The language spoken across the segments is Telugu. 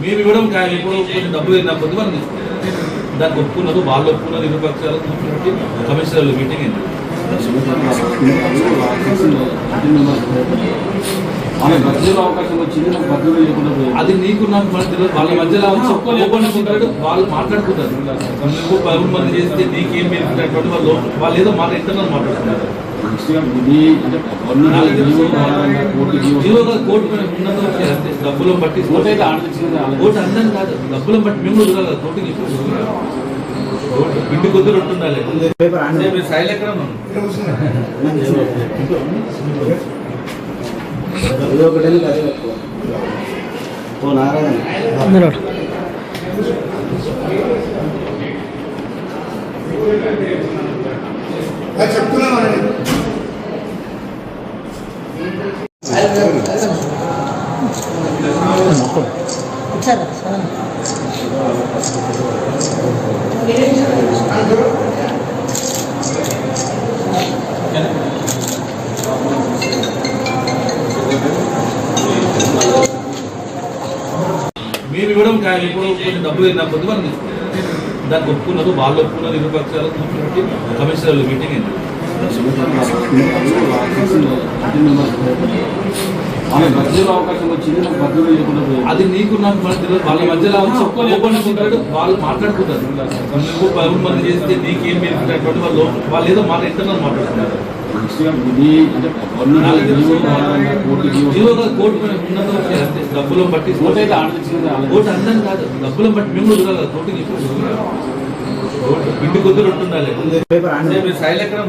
మేము ఇవ్వడం కానీ ఇప్పుడు కొంచెం డబ్బులు అయినా కొద్ది మనం తీసుకుంటాం దానికి ఒప్పుకున్నారు వాళ్ళు ఒప్పుకున్నారు ఇరు పక్షాలు కూర్చున్నట్టు కమిషనర్ల మీటింగ్ అయింది. ఆమె బదిలీలో అవకాశం వచ్చింది నాకు బదిలీ లేకుండా పోయింది. అది నీకు నాకు తెలియదు వాళ్ళ మధ్యలో ఉంటాడు వాళ్ళు మాట్లాడుకుంటారు నువ్వు పది మంది చేస్తే నీకేం బెనిఫిట్ వాళ్ళు వాళ్ళు ఏదో మాట ఇంటర్నల్ మాట్లాడుతున్నారు. డబ్బులను బట్టి కోర్టు అయితే ఆలోచించింది. కోర్టు అందరం కాదు డబ్బులను బట్టి మేము వదలాలి కోర్టుకి ఇంటి ఉండాలి అదే మీరు శైలి ఎక్కడ ఉన్నాను ఏదో ఒకటి వెళ్ళి అదే పెట్టుకో. ఓ నారాయణ మేము ఇవ్వడం కానీ ఇప్పుడు కొంచెం డబ్బులు అయినా కొద్ది మనం తీసుకుంటాం. దానికి ఒప్పుకున్నారు వాళ్ళు ఒప్పుకున్నారు ఇరు పక్షాలు కూర్చున్నట్టు కమిషనర్ల మీటింగ్ అయింది ఆమె బదిలీలో అవకాశం వచ్చింది నాకు బదిలీ లేకుండా అది నీకు నాకు మనకు తెలియదు వాళ్ళ మధ్యలో ఓపెన్ ఉంటాడు వాళ్ళు మాట్లాడుకుంటారు. నువ్వు పది మంది చేస్తే నీకేం బెనిఫిట్ వాళ్ళు వాళ్ళు ఏదో మాట ఇంటర్నల్ మాట్లాడుతున్నారు డబ్బులను బట్టి కోర్టు అందరం కాదు. డబ్బులను బట్టి మేము వదలాలి కోర్టుకి ఇంటి కొద్ది రొట్టు ఉండాలి. పేపర్ అదే మీరు శైలి ఎక్కడ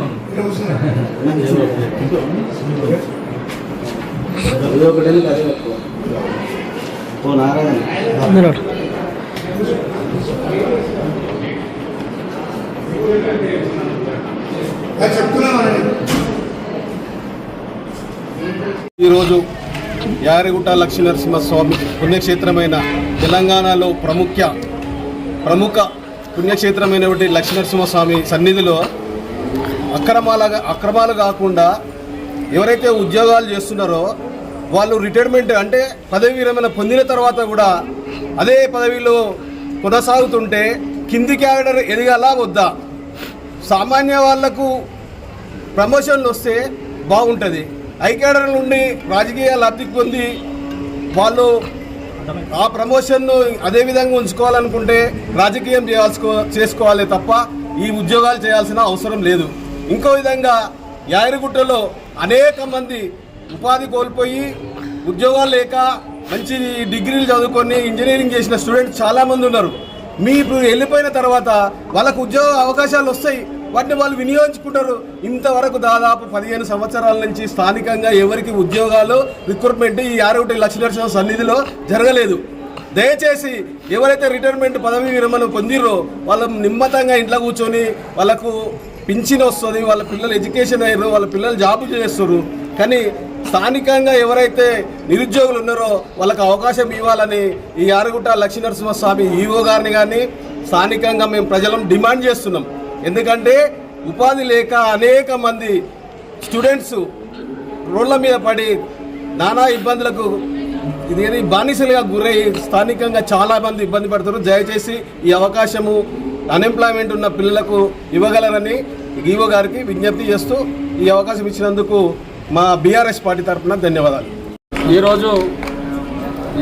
ఏదో ఒకటి వెళ్ళి అదే పెట్టుకో. ఓ నారాయణ ఈరోజు యాదగిరిగుట్ట లక్ష్మీనరసింహస్వామి పుణ్యక్షేత్రమైన తెలంగాణలో ప్రముఖ ప్రముఖ పుణ్యక్షేత్రమైనటువంటి లక్ష్మీనరసింహస్వామి సన్నిధిలో అక్రమాలుగా అక్రమాలు కాకుండా ఎవరైతే ఉద్యోగాలు చేస్తున్నారో వాళ్ళు రిటైర్మెంట్ అంటే పదవి విరమణ పొందిన తర్వాత కూడా అదే పదవిలో కొనసాగుతుంటే కింది క్యాడర్ ఎదగాలా వద్దా? సామాన్య వాళ్ళకు ప్రమోషన్లు వస్తే బాగుంటుంది. ఐక్యాడర్ నుండి రాజకీయ లబ్ధి పొంది వాళ్ళు ఆ ప్రమోషన్ను అదే విధంగా ఉంచుకోవాలనుకుంటే రాజకీయం చేయాల్సుకో చేసుకోవాలి తప్ప ఈ ఉద్యోగాలు చేయాల్సిన అవసరం లేదు. ఇంకో విధంగా యాయరగుట్టలో అనేక మంది ఉపాధి కోల్పోయి ఉద్యోగాలు లేక మంచి డిగ్రీలు చదువుకొని ఇంజనీరింగ్ చేసిన స్టూడెంట్స్ చాలామంది ఉన్నారు. మీరు వెళ్ళిపోయిన తర్వాత వాళ్ళకు ఉద్యోగ అవకాశాలు వస్తాయి. వాటిని వాళ్ళు వినియోగించుకుంటారు. ఇంతవరకు దాదాపు పదిహేను సంవత్సరాల నుంచి స్థానికంగా ఎవరికి ఉద్యోగాలు రిక్రూట్మెంట్ ఈ ఆరోగ్య లక్ష్మీనరసింహ సన్నిధిలో జరగలేదు. దయచేసి ఎవరైతే రిటైర్మెంట్ పదవి విరమణ పొందిరో వాళ్ళు నిమ్మతంగా ఇంట్లో కూర్చొని వాళ్ళకు పింఛన్ వస్తుంది వాళ్ళ పిల్లలు ఎడ్యుకేషన్ అయ్యారు వాళ్ళ పిల్లలు జాబ్ చేస్తారు కానీ స్థానికంగా ఎవరైతే నిరుద్యోగులు ఉన్నారో వాళ్ళకి అవకాశం ఇవ్వాలని ఈ యారుగుట్ట లక్ష్మీనరసింహస్వామి ఈవో గారిని కానీ స్థానికంగా మేము ప్రజలను డిమాండ్ చేస్తున్నాం. ఎందుకంటే ఉపాధి లేక అనేక మంది స్టూడెంట్స్ రోడ్ల మీద పడి నానా ఇబ్బందులకు ఇది బానిసలుగా గురై స్థానికంగా చాలా మంది ఇబ్బంది పడుతున్నారు. దయచేసి ఈ అవకాశము అన్ఎంప్లాయ్మెంట్ ఉన్న పిల్లలకు ఇవ్వగలరని ఈవో గారికి విజ్ఞప్తి చేస్తూ ఈ అవకాశం ఇచ్చినందుకు మా బీఆర్ఎస్ పార్టీ తరఫున ధన్యవాదాలు. ఈరోజు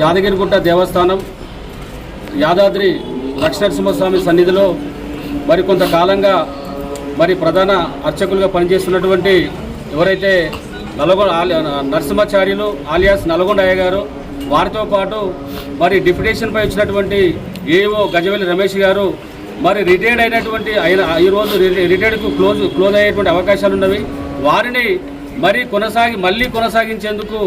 యాదగిరిగుట్ట దేవస్థానం యాదాద్రి లక్ష్మీనరసింహస్వామి సన్నిధిలో మరి కొంతకాలంగా మరి ప్రధాన అర్చకులుగా పనిచేస్తున్నటువంటి ఎవరైతే నల్గొండ ఆలి- నరసింహాచార్యులు ఆలియాస్ నల్గొండ అయ్యగారు వారితో పాటు మరి డిప్యుటేషన్పై వచ్చినటువంటి ఏఓ గజవెల్లి రమేష్ గారు మరి రిటైర్డ్ అయినటువంటి అయిన ఈరోజు రిటైర్డ్కు క్లోజ్ క్లోజ్ అయ్యేటువంటి అవకాశాలు ఉన్నవి. వారిని మరి కొనసాగి మళ్ళీ కొనసాగించేందుకు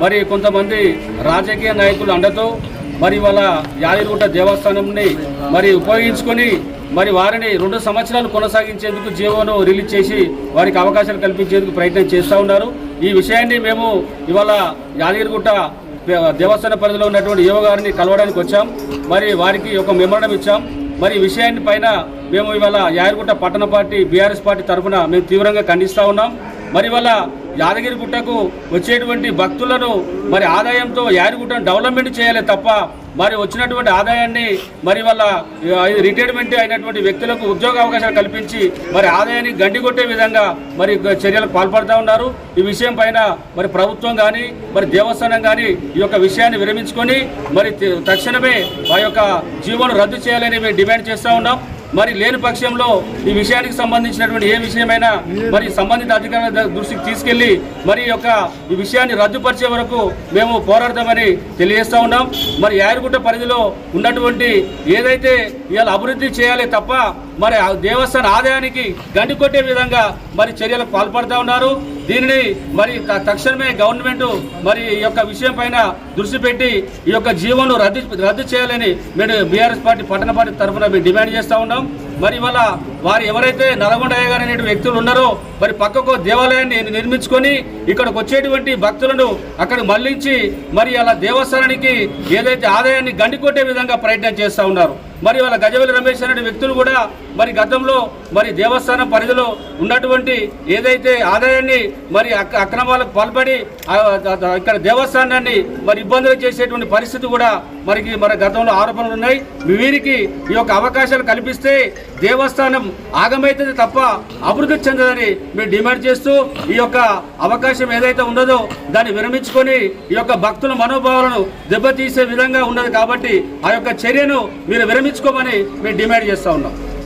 మరి కొంతమంది రాజకీయ నాయకులు అండతో మరి వాళ్ళ యాదగిరిగుట్ట దేవస్థానంని మరి ఉపయోగించుకొని మరి వారిని రెండు సంవత్సరాలు కొనసాగించేందుకు జీవోను రిలీజ్ చేసి వారికి అవకాశాలు కల్పించేందుకు ప్రయత్నం చేస్తూ ఉన్నారు. ఈ విషయాన్ని మేము ఇవాళ యాదగిరిగుట్ట దేవస్థాన పరిధిలో ఉన్నటువంటి యువ గారిని కలవడానికి వచ్చాం. మరి వారికి ఒక మెమరణం ఇచ్చాం. మరి విషయాన్ని పైన మేము ఇవాళ యాదగిరిగుట్ట పట్టణ పార్టీ బీఆర్ఎస్ పార్టీ తరఫున మేము తీవ్రంగా ఖండిస్తూ ఉన్నాం. మరి ఇవాళ యాదగిరిగుట్టకు వచ్చేటువంటి భక్తులను మరి ఆదాయంతో యాదగిరిగుట్టను డెవలప్మెంట్ చేయాలి తప్ప మరి వచ్చినటువంటి ఆదాయాన్ని మరి వాళ్ళ రిటైర్మెంట్ అయినటువంటి వ్యక్తులకు ఉద్యోగ అవకాశాలు కల్పించి మరి ఆదాయాన్ని గండి కొట్టే విధంగా మరి చర్యలకు పాల్పడుతూ ఉన్నారు. ఈ విషయం పైన మరి ప్రభుత్వం కానీ మరి దేవస్థానం కానీ ఈ యొక్క విషయాన్ని విరమించుకొని మరి తక్షణమే ఆ యొక్క జీవోను రద్దు చేయాలని మేము డిమాండ్ చేస్తూ ఉన్నాం. మరి లేని పక్షంలో ఈ విషయానికి సంబంధించినటువంటి ఏ విషయమైనా మరి సంబంధిత అధికారుల దృష్టికి తీసుకెళ్ళి మరి యొక్క ఈ విషయాన్ని రద్దుపరిచే వరకు మేము పోరాడతామని తెలియజేస్తా ఉన్నాం. మరి యాదగిరిగుట్ట పరిధిలో ఉన్నటువంటి ఏదైతే ఇవాళ అభివృద్ధి చేయాలి తప్ప మరి ఆ దేవస్థాన ఆదాయానికి గండి కొట్టే విధంగా మరి చర్యలకు పాల్పడుతూ ఉన్నారు. దీనిని మరి తక్షణమే గవర్నమెంట్ మరి ఈ యొక్క విషయం పైన దృష్టి పెట్టి ఈ యొక్క జీవోను రద్దు రద్దు చేయాలని మేము బీఆర్ఎస్ పార్టీ పట్టణ పార్టీ తరఫున మేము డిమాండ్ చేస్తూ ఉన్నాం. మరి ఇవాళ వారు ఎవరైతే నల్గొండయ్య గారు అనేటువంటి వ్యక్తులు ఉన్నారో మరి పక్కకు దేవాలయాన్ని నిర్మించుకొని ఇక్కడికి వచ్చేటువంటి భక్తులను అక్కడ మళ్ళించి మరి అలా దేవస్థానానికి ఏదైతే ఆదాయాన్ని గండి కొట్టే విధంగా ప్రయత్నం చేస్తూ ఉన్నారు. మరి వాళ్ళ గజవెల్లి రమేష్ అనే వ్యక్తులు కూడా మరి గతంలో మరి దేవస్థానం పరిధిలో ఉన్నటువంటి ఏదైతే ఆదాయాన్ని మరి అక్రమాలకు పాల్పడి ఇక్కడ దేవస్థానాన్ని మరి ఇబ్బందులు చేసేటువంటి పరిస్థితి కూడా మరికి మరి గతంలో ఆరోపణలు ఉన్నాయి. వీరికి ఈ యొక్క అవకాశాలు కల్పిస్తే దేవస్థానం ఆగమైతుంది తప్ప అభివృద్ధి చెందదని మేము డిమాండ్ చేస్తూ ఈ యొక్క అవకాశం ఏదైతే ఉన్నదో దాన్ని విరమించుకొని ఈ యొక్క భక్తుల మనోభావాలను దెబ్బతీసే విధంగా ఉన్నది కాబట్టి ఆ యొక్క చర్యను మీరు విరమించుకోమని మేము డిమాండ్ చేస్తూ ఉన్నాం.